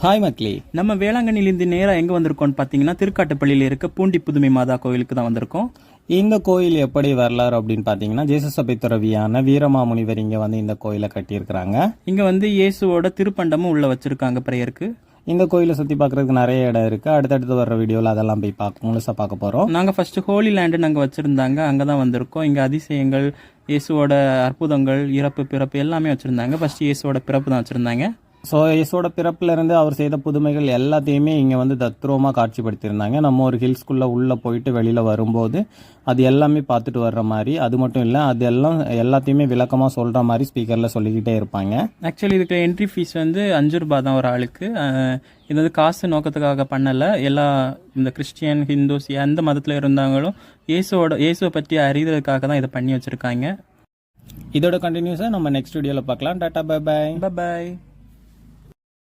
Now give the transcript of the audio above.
Hi மக்களே நம்ம வேளாங்கண்ணிலேருந்து நேராக எங்கே வந்திருக்கோம்னு பார்த்தீங்கன்னா திருக்காட்டுப்பள்ளியில் இருக்க பூண்டி புதுமை மாதா கோவிலுக்கு தான் வந்திருக்கோம். இந்த கோயில் எப்படி வரலாறு அப்படின்னு பார்த்தீங்கன்னா ஜேசு சபை துறவியான வீரமாமுனிவர் இங்கே வந்து இந்த கோயிலை கட்டியிருக்கிறாங்க. இங்கே வந்து இயேசுவோட திருப்பண்டமும் உள்ள வச்சிருக்காங்க ப்ரேயருக்கு. இந்த கோயிலை சுற்றி பார்க்கறதுக்கு நிறைய இடம் இருக்குது அடுத்தடுத்து வர்ற வீடியோவில் அதெல்லாம் போய் பார்க்க முழுசாக பார்க்க போகிறோம் நாங்கள் ஃபர்ஸ்ட் ஹோலி லேண்டு நாங்கள் வச்சுருந்தாங்க. அங்கே தான் வந்திருக்கோம். இங்கே அதிசயங்கள் இயேசுவோட அற்புதங்கள் இறப்பு பிறப்பு எல்லாமே வச்சுருந்தாங்க. ஃபர்ஸ்ட் இயேசுவோட பிறப்பு தான் வச்சுருந்தாங்க. ஸோ இயேசோட பிறப்புல இருந்து அவர் செய்த புதுமைகள் எல்லாத்தையுமே இங்கே வந்து தத்ரூபமாக காட்சிப்படுத்தியிருந்தாங்க. நம்ம ஒரு ஹில்ஸ்குள்ளே உள்ளே போயிட்டு வெளியில் வரும்போது அது எல்லாமே பார்த்துட்டு வர்ற மாதிரி. அது மட்டும் இல்லை அது எல்லாம் எல்லாத்தையுமே விளக்கமாக சொல்கிற மாதிரி ஸ்பீக்கரில் சொல்லிக்கிட்டே இருப்பாங்க. ஆக்சுவலி இதுக்கு என்ட்ரி ஃபீஸ் வந்து அஞ்சு ரூபா தான் ஒரு ஆளுக்கு. இது வந்து காசு நோக்கத்துக்காக பண்ணலை. எல்லா இந்த கிறிஸ்டியன் ஹிந்துஸ் எந்த மதத்தில் இருந்தாங்களும் இயேசுவோட இயேசுவை பற்றி அறிவதற்காக தான் இதை பண்ணி வச்சுருக்காங்க. இதோட கண்டினியூஸாக நம்ம நெக்ஸ்ட் வீடியோவில் பார்க்கலாம். டாட்டா பை பாய் பாய்